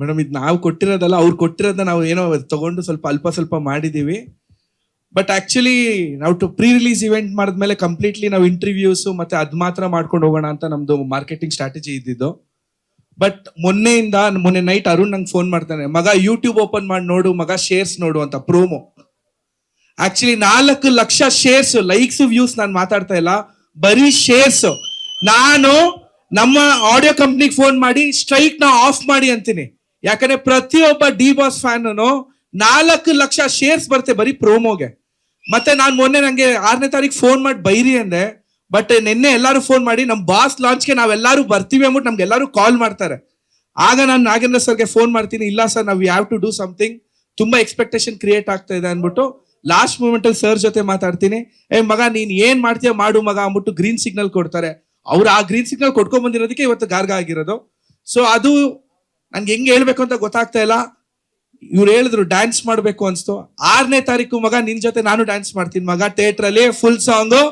Madam, ಇದು ನಾವು ಕೊಟ್ಟಿರೋದಲ್ಲ, ಅವ್ರು ಕೊಟ್ಟಿರೋದನ್ನ ನಾವು ಏನೋ ತಗೊಂಡು ಸ್ವಲ್ಪ ಅಲ್ಪ ಸ್ವಲ್ಪ ಮಾಡಿದೀವಿ. ಬಟ್ ಆಕ್ಚುಲಿ ನಾವು ಟು ಪ್ರೀ ರಿಲೀಸ್ ಇವೆಂಟ್ ಮಾಡಿದ್ಮೇಲೆ ಕಂಪ್ಲೀಟ್ಲಿ ನಾವು ಇಂಟರ್ವ್ಯೂಸ್ ಮತ್ತೆ ಅದ್ ಮಾತ್ರ ಮಾಡ್ಕೊಂಡು ಹೋಗೋಣ ಅಂತ ನಮ್ದು ಮಾರ್ಕೆಟಿಂಗ್ ಸ್ಟ್ರಾಟಜಿ ಇದ್ದಿದ್ದು. ಬಟ್ ಮೊನ್ನೆಯಿಂದ, ಮೊನ್ನೆ ನೈಟ್ ಅರುಣ್ ನಂಗೆ ಫೋನ್ ಮಾಡ್ತಾನೆ, ಮಗ ಯೂಟ್ಯೂಬ್ ಓಪನ್ ಮಾಡಿ ನೋಡು, ಮಗ ಶೇರ್ಸ್ ನೋಡು ಅಂತ ಪ್ರೋಮೋ ಆಕ್ಚುಲಿ ನಾಲ್ಕು ಲಕ್ಷ ಶೇರ್ಸ್ ಲೈಕ್ಸ್ ವ್ಯೂಸ್ ನಾನು ಮಾತಾಡ್ತಾ ಇಲ್ಲ, ಬರೀ ಶೇರ್ಸ್ ನಾನು ನಮ್ಮ ಆಡಿಯೋ ಕಂಪ್ನಿಗೆ ಫೋನ್ ಮಾಡಿ ಸ್ಟ್ರೈಕ್ನ ಆಫ್ ಮಾಡಿ ಅಂತೀನಿ. ಯಾಕಂದ್ರೆ ಪ್ರತಿಯೊಬ್ಬ ಡಿ ಬಾಸ್ ಫ್ಯಾನ್ ನಾಲ್ಕು ಲಕ್ಷ ಶೇರ್ಸ್ ಬರುತ್ತೆ ಬರೀ ಪ್ರೋಮೋಗೆ ಮತ್ತೆ ನಾನು ಮೊನ್ನೆ ನಂಗೆ ಆರನೇ ತಾರೀಕು ಫೋನ್ ಮಾಡಿ ಬೈರಿ ಅಂದೆ ಬಟ್ ನಿನ್ನೆ ಎಲ್ಲರೂ ಫೋನ್ ಮಾಡಿ ನಮ್ಮ ಬಾಸ್ ಲಾಂಚ್ಗೆ ನಾವೆಲ್ಲರೂ ಬರ್ತೀವಿ ಅಂದ್ಬಿಟ್ಟು ನಮ್ಗೆ ಎಲ್ಲರೂ ಕಾಲ್ ಮಾಡ್ತಾರೆ. ಆಗ ನಾನು ನಾಗೇಂದ್ರ ಸರ್ಗೆ ಫೋನ್ ಮಾಡ್ತೀನಿ, ಇಲ್ಲ ಸರ್ ನಾವು ಹ್ಯಾವ್ ಟು ಡೂ ಸಮಥಿಂಗ್ ತುಂಬಾ ಎಕ್ಸ್ಪೆಕ್ಟೇಷನ್ ಕ್ರಿಯೇಟ್ ಆಗ್ತಾ ಇದೆ ಅಂದ್ಬಿಟ್ಟು ಲಾಸ್ಟ್ ಮೂಮೆಂಟ್ ಅಲ್ಲಿ ಸರ್ ಜೊತೆ ಮಾತಾಡ್ತೀನಿ. ಏ ಮಗ, ನೀನ್ ಏನ್ ಮಾಡ್ತೀಯ ಮಾಡು ಮಗ ಅಂದ್ಬಿಟ್ಟು ಗ್ರೀನ್ ಸಿಗ್ನಲ್ ಕೊಡ್ತಾರೆ. ಅವ್ರು ಆ ಗ್ರೀನ್ ಸಿಗ್ನಲ್ ಕೊಟ್ಕೊಂಡ್ ಬಂದಿರೋದಕ್ಕೆ ಇವತ್ತು ಗಾರ್ಗ ಆಗಿರೋದು. ಸೊ ಅದು ನನ್ಗೆ ಹೆಂಗೆ ಹೇಳ್ಬೇಕು ಅಂತ ಗೊತ್ತಾಗ್ತಾ ಇಲ್ಲ. ಇವ್ರು ಹೇಳಿದ್ರು ಡ್ಯಾನ್ಸ್ ಮಾಡ್ಬೇಕು ಅನ್ಸ್ತು. ಆರನೇ ತಾರೀಕು ಮಗ ನಿನ್ ಜೊತೆ ನಾನು ಡ್ಯಾನ್ಸ್ ಮಾಡ್ತೀನಿ ಮಗ. ಥಿಯೇಟರ್ ಅಲ್ಲಿ ಫುಲ್ ಸಾಂಗು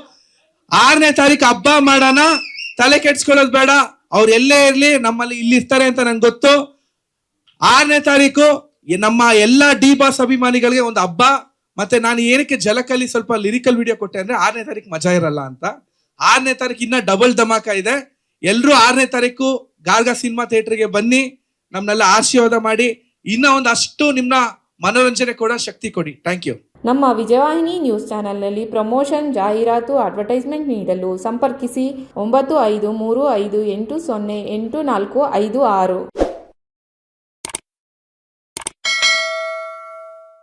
ಆರನೇ ತಾರೀಕು ಹಬ್ಬ ಮಾಡೋಣ. ತಲೆ ಕೆಡ್ಸ್ಕೊಳ್ಳೋದು ಬೇಡ. ಅವ್ರು ಎಲ್ಲೇ ಇರ್ಲಿ, ನಮ್ಮಲ್ಲಿ ಇಲ್ಲಿ ಇರ್ತಾರೆ ಅಂತ ನಂಗೆ ಗೊತ್ತು. ಆರನೇ ತಾರೀಕು ನಮ್ಮ ಎಲ್ಲಾ ಡಿ ಬಾಸ್ ಅಭಿಮಾನಿಗಳಿಗೆ ಒಂದು ಹಬ್ಬ. ಮತ್ತೆ ನಾನು ಏನಕ್ಕೆ ಜಲಕಲ್ಲಿ ಸ್ವಲ್ಪ ಲಿರಿಕಲ್ ವಿಡಿಯೋ ಕೊಟ್ಟೆ ಅಂದ್ರೆ ಆರನೇ ತಾರೀಕು ಮಜಾ ಇರಲ್ಲ ಅಂತ. ಆರನೇ ತಾರೀಕು ಇನ್ನ ಡಬಲ್ ಧಮಾಕ ಇದೆ. ಎಲ್ರು ಆರನೇ ತಾರೀಕು ಗಾರ್ಗ ಸಿನಿಮಾ ಥಿಯೇಟರ್ಗೆ ಬನ್ನಿ. ನಮ್ನೆಲ್ಲ ಆಶೀರ್ವಾದ ಮಾಡಿ ಇನ್ನ ಒಂದು ಅಷ್ಟು ನಿಮ್ಮ ಮನೋರಂಜನೆ ಕೊಡೋ ಶಕ್ತಿ ಕೊಡಿ. ಥ್ಯಾಂಕ್ ಯು ನಮ್ಮ ವಿಜಯವಾಹಿನಿ ನ್ಯೂಸ್ ಚಾನೆಲ್ನಲ್ಲಿ ಪ್ರಮೋಷನ್, ಜಾಹೀರಾತು, ಅಡ್ವರ್ಟೈಸ್ಮೆಂಟ್ ನೀಡಲು ಸಂಪರ್ಕಿಸಿ ಒಂಬತ್ತು ಐದು ಮೂರು ಐದು ಎಂಟು ಸೊನ್ನೆ ಎಂಟು ನಾಲ್ಕು ಐದು ಆರು.